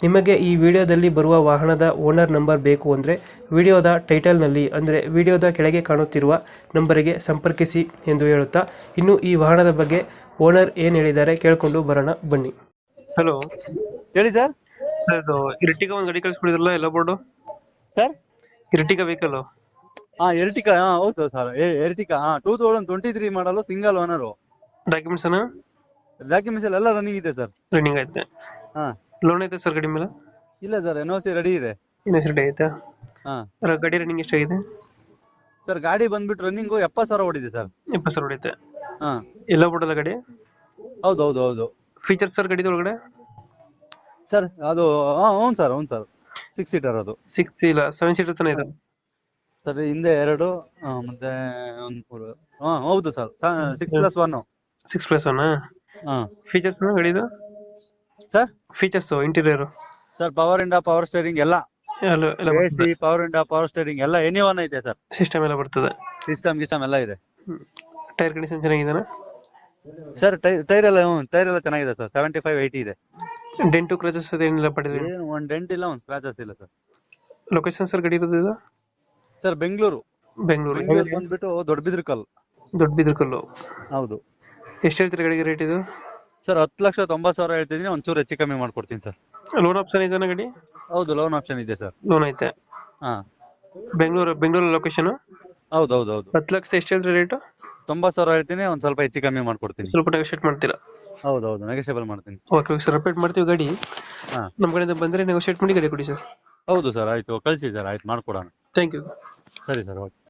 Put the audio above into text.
ನಿಮಗೆ ಈ ವಿಡಿಯೋದಲ್ಲಿ ಬರುವ ವಾಹನದ ಓನರ್ ನಂಬರ್ ಬೇಕು ಅಂದರೆ ವಿಡಿಯೋದ ಟೈಟಲ್ನಲ್ಲಿ ಅಂದರೆ ವಿಡಿಯೋದ ಕೆಳಗೆ ಕಾಣುತ್ತಿರುವ ನಂಬರಿಗೆ ಸಂಪರ್ಕಿಸಿ ಎಂದು ಹೇಳುತ್ತಾ ಇನ್ನು ಈ ವಾಹನದ ಬಗ್ಗೆ ಓನರ್ ಏನು ಹೇಳಿದ್ದಾರೆ ಕೇಳಿಕೊಂಡು ಬರೋಣ ಬನ್ನಿ. ಹಲೋ ಹೇಳಿ ಸರ್. ಇದು ಇರ್ಟಿಗಾ ಒಂದು ಗಾಡಿ ಕಳಿಸ್ಬಿಡಿದ್ರಲ್ಲ ಎಲ್ಲ ಬೋರ್ಡು ಸರ್? ಇರ್ಟಿಗಾ ವೆಹಿಕಲ್ ಹಾ ಎರ್ಟಿಕಾ ಹಾ ಹೌದು ಸರ್ ಎರ್ಟಿಕಾ ಹಾ ಟೂ ತೌಸಂಡ್ ಟ್ವೆಂಟಿ ತ್ರೀ ಮಾಡಲು ಸಿಂಗಲ್ ಓನರು ಡಾಕ್ಯುಮೆಂಟ್ಸ್ ಅನ್ನ? ಡಾಕ್ಯುಮೆಂಟ್ಸ್ ಎಲ್ಲ ರನ್ನಿಂಗ್ ಇದೆ ಸರ್. ರನ್ನಿಂಗ್ ಐತೆ ಹಾ. ಲೋನ್ ಐತೆ ಸರ್ ಗಾಡಿ ಮೇಲೆ? ಇಲ್ಲ sir N O C ready ಇದೆ. ಇಲ್ಲ ರೆಡಿ ಐತೆ? ಹಾ. ಸರ್ ಗಾಡಿ ರನ್ನಿಂಗ್ ಎಷ್ಟಾಗಿದೆ? ಸರ್ ಗಾಡಿ ಬಂದ್ಬಿಟ್ಟು ರನ್ನಿಂಗ್ ಎಪ್ಪತ್ತು ಸಾವಿರ ಓಡಿದೆ ಸರ್ ಇಪ್ಪತ್ತು ಸಾವಿರ ಹೊಡಿತೆ ಹಾ. ಎಲ್ಲ ಬಿಡೋಲ್ಲ ಗಾಡಿ? ಹೌದು ಹೌದು ಹೌದು ಫೀಚರ್ಸ್ ಸರ್ ಗಾಡಿದ ಒಳಗಡೆ? ಸರ್ ಅದು ಹಾ ಹೌನ್ ಸರ್ ಹೌದು ಸರ್ ಸಿಕ್ಸ್ ಸೀಟರ್ ಅದು. ಸಿಕ್ಸ್ ಇಲ್ಲ ಸೆವೆನ್ ಸೀಟರ್ ತನ ಇದೆ. ಸರ್ ಹಿಂದೆ ಎರಡು ಆ, ಮತ್ತೆ ಒಂದು ಮೂರು ಹಾ ಹೌದು sir six plus one six plus one ಹಾ. ಫೀಚರ್ಸ್ ಗಾಡಿದು? Sir features interior sir power ಇಂಡ power steering ಎಲ್ಲ. ಎಲ್ಲ ಎಲ್ಲ A C power ಇಂಡ power steering ಎಲ್ಲ ಎನಿ ಒನ್ ಐತೆ ಸರ್ ಸಿಸ್ಟಮ್ ಎಲ್ಲ ಬರ್ತದೆ. ಸಿಸ್ಟಮ್ ಗಿಸ್ಟಮ್ ಎಲ್ಲ ಇದೆ. ಟೈರ್ ಕಂಡೀಷನ್ ಚೆನ್ನಾಗಿದೆ ಸರ್ ಟೈರ್ ಟೈರ್ ಎಲ್ಲ ಹ್ಞೂ ಟೈರ್ ಎಲ್ಲ ಚೆನ್ನಾಗಿದೆ ಸರ್ ಸೆವೆಂಟಿ ಫೈವ್ ಏಯ್ಟಿ ಇದೆ. ಡೆಂಟು ಕ್ರಚಸ್ ಏನಿಲ್ಲ ಪಡೆದಿದೆ? ಏನು ಒಂದು ಡೆಂಟ್ ಇಲ್ಲ ಒಂದು ಸ್ಕ್ರಾಚಸ್ ಇಲ್ಲ ಸರ್ ಲೊಕೇಶನ್ ಸರ್ ಗಡಿ ಇರೋದು ಇದು? ಸರ್ ಬೆಂಗಳೂರು ಬೆಂಗಳೂರು ಬಂದ್ಬಿಟ್ಟು ದೊಡ್ಡಬಿದ್ರಕಲ್ ದೊಡ್ಡ ಬಿದ್ರಕಲ್ಲು. ಹೌದು. ಎಷ್ಟು ಹೇಳ್ತೀರಿ ಗಡಿಗೆ ರೇಟ್ ಇದು? ಸರ್ ಹತ್ತು ಲಕ್ಷ ತೊಂಬತ್ತು ಸಾವಿರ ಹೇಳ್ತಿದ್ದೀನಿ ಒಂಚೂರು ಹೆಚ್ಚು ಕಮ್ಮಿ ಮಾಡ್ಕೊಡ್ತೀನಿ ಸರ್. ಲೋನ್ ಆಪ್ಷನ್ ಇದೆಯಾ ಗಡಿ? ಹೌದು ಲೋನ್ ಆಪ್ಷನ್ ಇದೆ ಸರ್. ಲೋನ್ ಐತೆ. ಹಾಂ. ಬೆಂಗಳೂರು ಬೆಂಗಳೂರು ಲೊಕೇಶನ್ ಹೌದು ಹೌದು ಹೌದು ಹತ್ತು ಲಕ್ಷ ಎಷ್ಟು ಹೇಳಿದ್ರೆ ರೇಟು ತೊಂಬತ್ತು ಸಾವಿರ ಹೇಳ್ತೀನಿ ಒಂದು ಸ್ವಲ್ಪ ಹೆಚ್ಚು ಕಮ್ಮಿ ಮಾಡ್ಕೊಡ್ತೀನಿ. ಸ್ವಲ್ಪ ನೆಗೋಷಿಯೇಟ್ ಮಾಡ್ತೀರಾ? ಹೌದು ಹೌದು ನೆಗೆಷಿಯಬಲ್ ಮಾಡ್ತೀನಿ. ಓಕೆ ಓಕೆ ಸರ್ ರಿಪೇಟ್ ಮಾಡ್ತೀವಿ ಗಾಡಿ. ಹಾ. ನಮ್ಮ ಕಡೆಯಿಂದ ಬಂದರೆ ನೆಗೋಷಿಯೇಟ್ ಮಾಡಿ ಗಾಡಿ ಕೊಡಿ ಸರ್ ಹೌದು ಸರ್ ಆಯ್ತು. ಕಳಿಸಿ ಸರ್ ಆಯ್ತು ಮಾಡ್ಕೊಡೋಣ. ಥ್ಯಾಂಕ್ ಯು ಸರಿ ಸರ್ ಓಕೆ